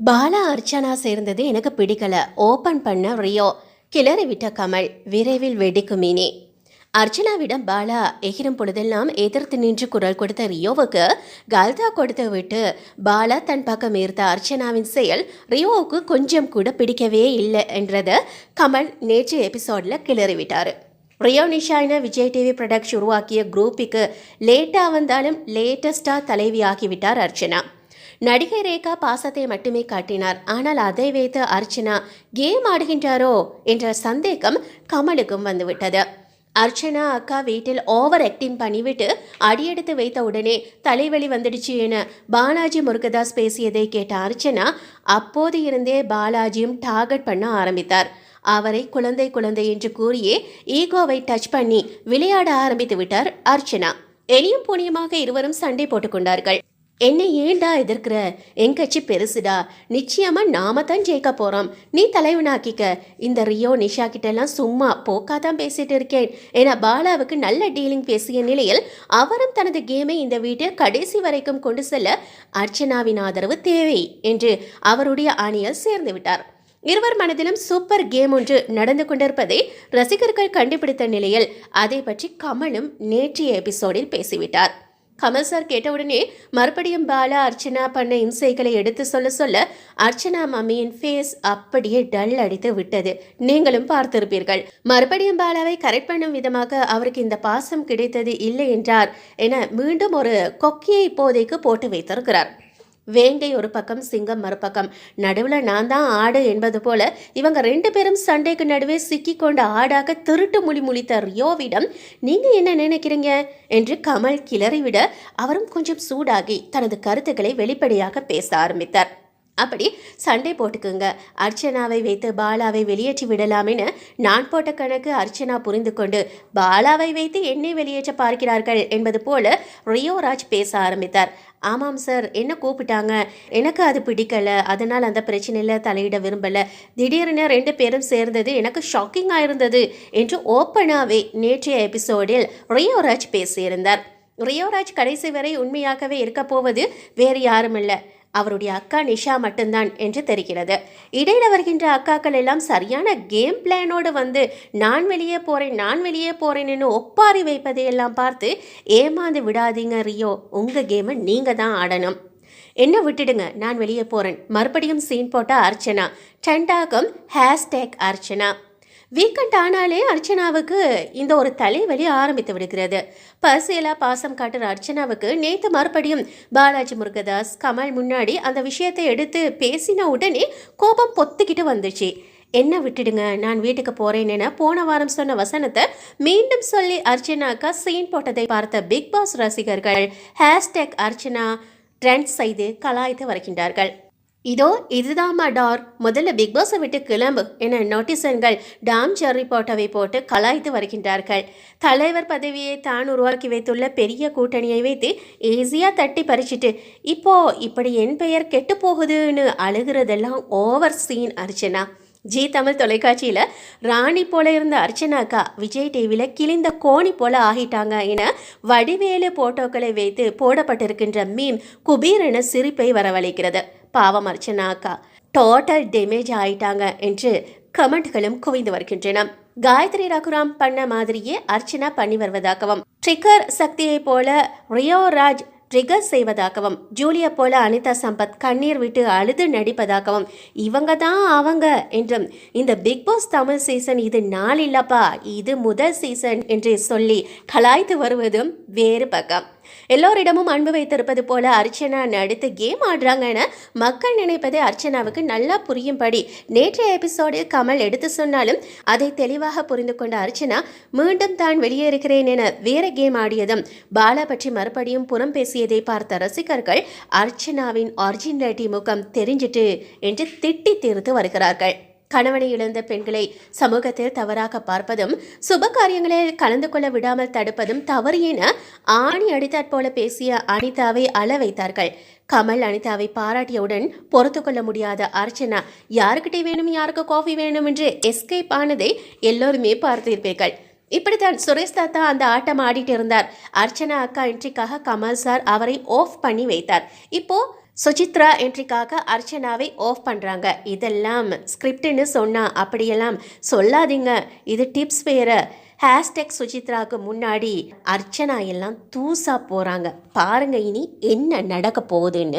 பாலா அர்ச்சனா சேர்ந்தது எனக்கு பிடிக்கல. ஓபன் பண்ண ரியோ கிளறி விட்ட கமல் விரைவில் வெடிக்கும் இனி. அர்ச்சனாவிடம் பாலா எகிரும் பொழுதெல்லாம் எதிர்த்து நின்று குரல் கொடுத்த ரியோவுக்கு கல்தா கொடுத்து விட்டு பாலா தன் பக்கம் ஈர்த்த அர்ச்சனாவின் செயல் ரியோவுக்கு கொஞ்சம் கூட பிடிக்கவே இல்லை என்றதை கமல் நேற்று எபிசோடில் கிளறிவிட்டார் ரியோ நிஷாயின விஜய் டிவி ப்ரொடக்ட்ஸ் உருவாக்கிய குரூப்புக்கு லேட்டாக வந்தாலும் லேட்டஸ்டாக தலைவியாகிவிட்டார் அர்ச்சனா. நடிகை ரேகா பாசத்தை மட்டுமே காட்டினார். ஆனால் அதை வைத்து அர்ச்சனா கேம் ஆடுகின்றாரோ என்ற சந்தேகம் கமலுக்கும் வந்துவிட்டது. அர்ச்சனா அக்கா வீட்டில் ஓவர் ஆக்டிங் பண்ணிவிட்டு அடியெடுத்து வைத்த உடனே தலைவலி வந்துடுச்சு என பாலாஜி முருகதாஸ் பேசியதை கேட்ட அர்ச்சனா அப்போது இருந்தே பாலாஜியும் டார்கெட் பண்ண ஆரம்பித்தார். அவரை குழந்தை குழந்தை என்று கூறியே ஈகோவை டச் பண்ணி விளையாட ஆரம்பித்து விட்டார் அர்ச்சனா. எளியும் புனியமாக இருவரும் சண்டை போட்டுக்கொண்டார்கள் என்னை ஏன்டா எதிர்க்கிற? என் கட்சி பெருசுடா. நிச்சயமா நாம தான் ஜெயிக்க போறோம். நீ தலைவனாக்கிக்க. இந்த ரியோ நிஷா கிட்டெல்லாம் சும்மா போக்காதான் பேசிட்டு இருக்கேன். என பாலாவுக்கு நல்ல டீலிங் பேசிய நிலையில் அவரும் தனது கேமை இந்த வீட்டில் கடைசி வரைக்கும் கொண்டு செல்ல அர்ச்சனாவின் ஆதரவு தேவை என்று அவருடைய அணியில் சேர்ந்து விட்டார். இருவர் மனதிலும் சூப்பர் கேம் ஒன்று நடந்து கொண்டிருப்பதை ரசிகர்கள் கண்டுபிடித்த நிலையில் அதை பற்றி கமலும் நேற்றைய எபிசோடில் பேசிவிட்டார். கமல் சார் கேட்டவுடனே மறுபடியும் பாலா அர்ச்சனா பண்ண இம்சைகளை எடுத்து சொல்ல சொல்ல அர்ச்சனா மம்மியின் ஃபேஸ் அப்படியே டல் அடித்து விட்டது. நீங்களும் பார்த்திருப்பீர்கள். மறுபடியும் பாலாவை கரெக்ட் பண்ணும் விதமாக அவருக்கு இந்த பாசம் கிடைத்தது இல்லை என்றார் என மீண்டும் ஒரு கொக்கியை இப்போதைக்கு போட்டு வைத்திருக்கிறார். வேங்கை ஒரு பக்கம் சிங்கம் மறுபக்கம் நடுவில் நான் தான் ஆடு என்பது போல இவங்க ரெண்டு பேரும் சண்டைக்கு நடுவே சிக்கி கொண்ட ஆடாக திருட்டு முழி முழித்த ரியோவிடம் நீங்கள் என்ன நினைக்கிறீங்க? என்று கமல் கிளறிவிட அவரும் கொஞ்சம் சூடாகி தனது கருத்துக்களை வெளிப்படையாக பேச ஆரம்பித்தார். அப்படி சண்டை போட்டுக்குங்க. அர்ச்சனாவை வைத்து பாலாவை வெளியேற்றி விடலாம்னு நான் போட்ட கணக்கு அர்ச்சனா புரிந்து கொண்டு பாலாவை வைத்து என்னை வெளியேற்ற பார்க்கிறார்கள் என்பது போல ரியோராஜ் பேச ஆரம்பித்தார். ஆமாம் சார் என்ன கூப்பிட்டாங்க? எனக்கு அது பிடிக்கல. அதனால் அந்த பிரச்சனையில் தலையிட விரும்பல. திடீர்னு ரெண்டு பேரும் சேர்ந்தது எனக்கு ஷாக்கிங்காக இருந்தது என்று ஓப்பனாகவே நேற்றைய எபிசோடில் ரியோராஜ் பேசியிருந்தார். ரியோராஜ் கடைசி வரை உண்மையாகவே இருக்க போவது வேறு யாருமில்லை. அவருடைய அக்கா நிஷா மட்டும்தான் என்று தெரிகிறது. இடையில் வருகின்ற அக்காக்கள் எல்லாம் சரியான கேம் பிளானோடு வந்து நான் வெளியே போகிறேன் நான் வெளியே போகிறேன்னு ஒப்பாரி வைப்பதையெல்லாம் பார்த்து ஏமாந்து விடாதீங்க ரியோ. உங்கள் கேமை நீங்கள் தான் ஆடணும். என்ன விட்டுடுங்க நான் வெளியே போகிறேன் மறுபடியும் சீன் போட்ட அர்ச்சனா. டென்டாகம் ஹேஷ்டேக் அர்ச்சனா. வீக்கெண்ட் ஆனாலே அர்ச்சனாவுக்கு இந்த ஒரு தலைவலி ஆரம்பித்து விடுகிறது. பசியலா பாசம் காட்டுற அர்ச்சனாவுக்கு நேத்து மறுபடியும் பாலாஜி முருகதாஸ் கமல் முன்னாடி அந்த விஷயத்தை எடுத்து பேசின உடனே கோபம் பொத்துக்கிட்டு வந்துச்சு. என்ன விட்டுடுங்க நான் வீட்டுக்கு போறேன்னு போன வாரம் சொன்ன வசனத்தை மீண்டும் சொல்லி அர்ச்சனாக்கா சீன் போட்டதை பார்த்த பிக் பாஸ் ரசிகர்கள் ஹேஷ்டேக் அர்ச்சனா ட்ரெண்ட் செய்து கலாய்த்து வருகின்றார்கள். இதோ இதுதாம்மா டார் முதல்ல பிக் பாஸை விட்டு கிளம்பு என நோட்டீசன்கள் டாம் ஜெர்ரி போட்டவை போட்டு கலாய்த்து வருகின்றார்கள். தலைவர் பதவியை தான் உருவாக்கி வைத்துள்ள பெரிய கூட்டணியை வைத்து ஈஸியாக தட்டி பறிச்சிட்டு இப்போ இப்படி என் பெயர் கெட்டு போகுதுன்னு அழுகிறதெல்லாம் over scene Archana. Zee Tamil தொலைக்காட்சியில் ராணி போல இருந்த அர்ச்சனாக்கா விஜய் டிவியில் கிழிந்த கோணி போல ஆகிட்டாங்க என வடிவேலு போட்டோக்களை வைத்து போடப்பட்டிருக்கின்ற மீம் குபீர் என சிரிப்பை வரவழைக்கிறது. பாவம் அர்ச்சனா அக்கா. டோட்டல் டேமேஜ் ஆயிட்டாங்க என்று கமெண்ட்களும் குவிந்து வருகின்றன. காயத்ரி ரகுராம் பண்ண மாதிரியே அர்ச்சனா பண்ணி வருவதாகவும் ட்ரிக்கர் சக்தியைப் போல ரியோ ராஜ் ட்ரிகர் செய்வதாகவும் ஜூலியா போல அனிதா சம்பத் கண்ணீர் விட்டு அழுது நடிப்பதாகவும் இவங்க தான் அவங்க என்றும் இந்த பிக் பாஸ் தமிழ் சீசன் இது நாள் இல்லப்பா இது முதல் சீசன் என்று சொல்லி கலாய்த்து வருவதும் வேறு பக்கம். எல்லோரிடமும் அன்பு வைத்திருப்பது போல அர்ச்சனா நடித்து கேம் ஆடுறாங்க என மக்கள் நினைப்பது அர்ச்சனாவுக்கு நல்லா புரியும்படி நேற்றைய எபிசோடு கமல் எடுத்து சொன்னாலும் அதை தெளிவாக புரிந்து கொண்ட அர்ச்சனா மீண்டும் தான் வெளியே இருக்கிறேன் என வேற கேம் ஆடியதும் பாலா பற்றி மறுபடியும் புறம் பேசியதை பார்த்த ரசிகர்கள் அர்ச்சனாவின் ஒரிஜினாலிட்டி முகம் தெரிஞ்சிட்டு என்று திட்டி தீர்த்து வருகிறார்கள். கணவனை இழந்த பெண்களை சமூகத்தில் தவறாக பார்ப்பதும் சுப காரியங்களில் கலந்து கொள்ள விடாமல் தடுப்பதும் தவறு என ஆணி அடித்தாற் போல பேசிய அனிதாவை அள வைத்தார்கள் கமல் அனிதாவை பாராட்டியவுடன் பொறுத்து கொள்ள முடியாத அர்ச்சனா யாருக்கிட்டே வேணும் யாருக்கு காஃபி வேணும்? என்று எஸ்கேப் ஆனதை எல்லோருமே பார்த்திருப்பீர்கள். இப்படித்தான் சுரேஷ் தாத்தா அந்த ஆட்டம் ஆடிட்டு இருந்தார் அர்ச்சனா அக்கா என்ட்ரிக்காக கமல் சார் அவரை ஆஃப் பண்ணி வைத்தார். இப்போ சுசித்ரா என்ட்ரிக்காக அர்ச்சனாவை ஆஃப் பண்ணுறாங்க இதெல்லாம் ஸ்கிரிப்டுன்னு சொன்னால் அப்படியெல்லாம் சொல்லாதீங்க. இது டிப்ஸ் வேறு. ஹேஷ்டேக் சுசித்ராவுக்கு முன்னாடி அர்ச்சனா எல்லாம் தூசா போகிறாங்க பாருங்க இனி என்ன நடக்க போகுதுன்னு.